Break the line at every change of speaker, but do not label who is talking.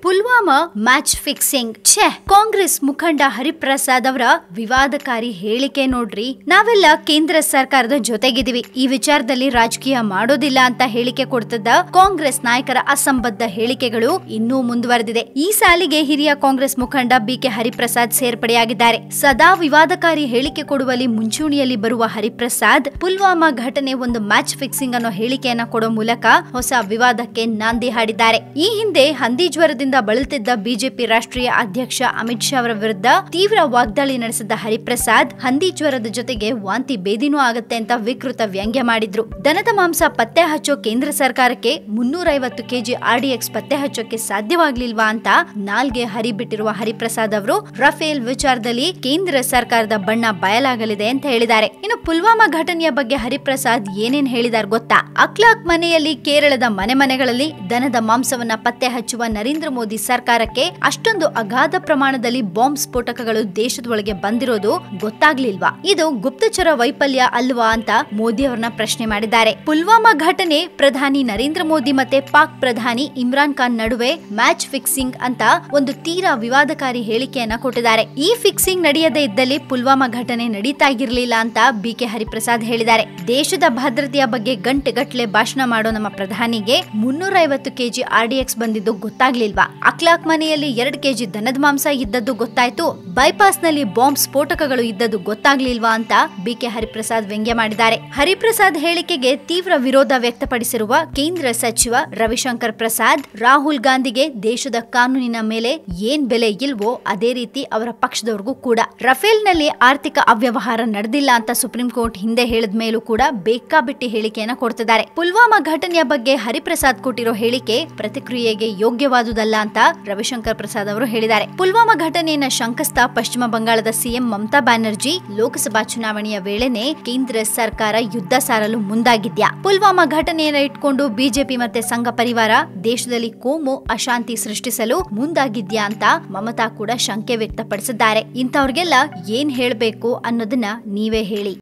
Pulwama match fixing. ಛೆ, ಕಾಂಗ್ರೆಸ್ ಮುಖಂಡ ಹರಿಪ್ರಸಾದ್ ಅವರ ವಿವಾದಕಾರಿ ಹೇಳಿಕೆ ನೋಡ್ರಿ. ನಾವೆಲ್ಲ ಕೇಂದ್ರ ಸರ್ಕಾರದ ಜೊತೆಗಿದ್ದೀವಿ. ಈ ವಿಚಾರದಲ್ಲಿ ರಾಜಕೀಯ ಮಾಡೋದಿಲ್ಲ ಅಂತ ಹೇಳಿಕೆ ಕೊಡ್ತಿದ್ದ ಕಾಂಗ್ರೆಸ್ ನಾಯಕರ ಅಸಂಬದ್ಧ ಹೇಳಿಕೆಗಳು ಇನ್ನೂ ಮುಂದುವರೆದಿದೆ. ಈ ಸಾಲಿಗೆ ಹಿರಿಯ ಕಾಂಗ್ರೆಸ್ ಮುಖಂಡ ಬಿಕೆ ಹರಿಪ್ರಸಾದ್ ಸೇರ್ಪಡೆಯಾಗಿದ್ದಾರೆ. ಸದಾ ವಿವಾದಕಾರಿ ಹೇಳಿಕೆ ಕೊಡುವಲ್ಲಿ ಮುಂಚೂಣಿಯಲ್ಲಿ ಬರುವ ಹರಿಪ್ರಸಾದ್, ಪುಲ್ವಾಮಾ ಘಟನೆ ಒಂದು ಮ್ಯಾಚ್ ಫಿಕ್ಸಿಂಗ್ ಅನ್ನೋ ಹೇಳಿಕೆಯನ್ನ ಕೊಡೋ ಮೂಲಕ ಹೊಸ ವಿವಾದಕ್ಕೆ ನಾಂದಿ ಹಾಡಿದ್ದಾರೆ. ಈ ಹಿಂದೆ ಹಂದಿ ಜ್ವರದಿಂದ ಬಳಲ್ತಿದ್ದ ಬಿಜೆಪಿ ರಾಷ್ಟ್ರೀಯ ಅಧ್ಯಕ್ಷ ಅಮಿತ್ ಶಾ ಅವರ ವಿರುದ್ಧ ತೀವ್ರ ವಾಗ್ದಾಳಿ ನಡೆಸಿದ್ದ ಹರಿಪ್ರಸಾದ್, ಹಂದಿ ಜ್ವರದ ಜೊತೆಗೆ ವಾಂತಿ ಬೇದಿನೂ ಆಗತ್ತೆ ಅಂತ ವಿಕೃತ ವ್ಯಂಗ್ಯ ಮಾಡಿದ್ರು. ದನದ ಮಾಂಸ ಪತ್ತೆ ಹಚ್ಚೋ ಕೇಂದ್ರ ಸರ್ಕಾರಕ್ಕೆ ಮುನ್ನೂರೈವತ್ತು ಕೆಜಿ ಆರ್ಡಿಎಕ್ಸ್ ಪತ್ತೆ ಹಚ್ಚೋಕೆ ಸಾಧ್ಯವಾಗ್ಲಿಲ್ವಾ ಅಂತ ನಾಲ್ಗೆ ಹರಿಬಿಟ್ಟಿರುವ ಹರಿಪ್ರಸಾದ್ ಅವರು ರಫೇಲ್ ವಿಚಾರದಲ್ಲಿ ಕೇಂದ್ರ ಸರ್ಕಾರದ ಬಣ್ಣ ಬಯಲಾಗಲಿದೆ ಅಂತ ಹೇಳಿದ್ದಾರೆ. ಇನ್ನು ಪುಲ್ವಾಮಾ ಘಟನೆಯ ಬಗ್ಗೆ ಹರಿಪ್ರಸಾದ್ ಏನೇನ್ ಹೇಳಿದಾರ ಗೊತ್ತಾ? ಅಕ್ಲಾಕ್ ಮನೆಯಲ್ಲಿ ಕೇರಳದ ಮನೆ ಮನೆಗಳಲ್ಲಿ ದನದ ಮಾಂಸವನ್ನ ಪತ್ತೆ ಹಚ್ಚುವ ನರೇಂದ್ರ ಮೋದಿ ಸರ್ಕಾರಕ್ಕೆ ಅಷ್ಟೊಂದು ಅಗಾಧ ಪ್ರಮಾಣದಲ್ಲಿ ಬಾಂಬ್ ಸ್ಫೋಟಕಗಳು ದೇಶದೊಳಗೆ ಬಂದಿರೋದು ಗೊತ್ತಾಗ್ಲಿಲ್ವಾ? ಇದು ಗುಪ್ತಚರ ವೈಫಲ್ಯ ಅಲ್ವಾ ಅಂತ ಮೋದಿ ಅವರನ್ನ ಪ್ರಶ್ನೆ ಮಾಡಿದ್ದಾರೆ. ಪುಲ್ವಾಮಾ ಘಟನೆ ಪ್ರಧಾನಿ ನರೇಂದ್ರ ಮೋದಿ ಮತ್ತೆ ಪಾಕ್ ಪ್ರಧಾನಿ ಇಮ್ರಾನ್ ಖಾನ್ ನಡುವೆ ಮ್ಯಾಚ್ ಫಿಕ್ಸಿಂಗ್ ಅಂತ ಒಂದು ತೀರಾ ವಿವಾದಕಾರಿ ಹೇಳಿಕೆಯನ್ನ ಕೊಟ್ಟಿದ್ದಾರೆ. ಈ ಫಿಕ್ಸಿಂಗ್ ನಡೆಯದೇ ಇದ್ದಲ್ಲಿ ಪುಲ್ವಾಮಾ ಘಟನೆ ನಡೀತಾ ಇರಲಿಲ್ಲ ಅಂತ ಬಿಕೆ ಹರಿಪ್ರಸಾದ್ ಹೇಳಿದ್ದಾರೆ. ದೇಶದ ಭದ್ರತೆಯ ಬಗ್ಗೆ ಗಂಟೆಗಟ್ಲೆ ಭಾಷಣ ಮಾಡೋ ನಮ್ಮ ಪ್ರಧಾನಿಗೆ ಮುನ್ನೂರ ಐವತ್ತು ಕೆಜಿ ಆರ್ಡಿಎಕ್ಸ್ ಬಂದಿದ್ದು ಗೊತ್ತಾಗ್ಲಿಲ್ವಾ? ಅಕ್ಲಾಕ್ ಮನೆಯಲ್ಲಿ ಎರಡು ಕೆಜಿ ದನದ ಮಾಂಸ ಇದ್ದದ್ದು ಗೊತ್ತಾಯ್ತು. ಬೈಪಾಸ್ನಲ್ಲಿ ಬಾಂಬ್ ಸ್ಫೋಟಕಗಳು ಇದ್ದದ್ದು ಗೊತ್ತಾಗ್ಲಿಲ್ವಾ ಅಂತ ಬಿಕೆ ಹರಿಪ್ರಸಾದ್ ವ್ಯಂಗ್ಯ ಮಾಡಿದ್ದಾರೆ. ಹರಿಪ್ರಸಾದ್ ಹೇಳಿಕೆಗೆ ತೀವ್ರ ವಿರೋಧ ವ್ಯಕ್ತಪಡಿಸಿರುವ ಕೇಂದ್ರ ಸಚಿವ ರವಿಶಂಕರ್ ಪ್ರಸಾದ್, ರಾಹುಲ್ ಗಾಂಧಿಗೆ ದೇಶದ ಕಾನೂನಿನ ಮೇಲೆ ಏನ್ ಬೆಲೆ ಇಲ್ವೋ ಅದೇ ರೀತಿ ಅವರ ಪಕ್ಷದವರಿಗೂ ಕೂಡ. ರಫೇಲ್ನಲ್ಲಿ ಆರ್ಥಿಕ ಅವ್ಯವಹಾರ ನಡೆದಿಲ್ಲ ಅಂತ ಸುಪ್ರೀಂ ಕೋರ್ಟ್ ಹಿಂದೆ ಹೇಳಿದ ಮೇಲೂ ಕೂಡ ಬೇಕಾಬಿಟ್ಟಿ ಹೇಳಿಕೆಯನ್ನ ಕೊಡ್ತಿದ್ದಾರೆ. ಪುಲ್ವಾಮಾ ಘಟನೆಯ ಬಗ್ಗೆ ಹರಿಪ್ರಸಾದ್ ಕೊಟ್ಟಿರೋ ಹೇಳಿಕೆ ಪ್ರತಿಕ್ರಿಯೆಗೆ ಯೋಗ್ಯವಾದುದಲ್ಲ. ಅಂತ ರವಿಶಂಕರ್ ಪ್ರಸಾದ್ ಅವರು ಹೇಳಿದ್ದಾರೆ. ಪುಲ್ವಾಮಾ ಘಟನೆಯನ್ನ ಶಂಕಸ್ತ ಪಶ್ಚಿಮ ಬಂಗಾಳದ ಸಿಎಂ ಮಮತಾ ಬ್ಯಾನರ್ಜಿ ಲೋಕಸಭಾ ಚುನಾವಣೆಯ ವೇಳೆನೆ ಕೇಂದ್ರ ಸರ್ಕಾರ ಯುದ್ಧ ಸಾರಲು ಮುಂದಾಗಿದ್ಯಾ? ಪುಲ್ವಾಮಾ ಘಟನೆಯನ್ನ ಇಟ್ಕೊಂಡು ಬಿಜೆಪಿ ಮತ್ತೆ ಸಂಘ ಪರಿವಾರ ದೇಶದಲ್ಲಿ ಕೋಮು ಅಶಾಂತಿ ಸೃಷ್ಟಿಸಲು ಮುಂದಾಗಿದ್ಯಾ ಅಂತ ಮಮತಾ ಕೂಡ ಶಂಕೆ ವ್ಯಕ್ತಪಡಿಸಿದ್ದಾರೆ. ಇಂಥವ್ರಿಗೆಲ್ಲ ಏನ್ ಹೇಳಬೇಕು ಅನ್ನೋದನ್ನ ನೀವೇ ಹೇಳಿ.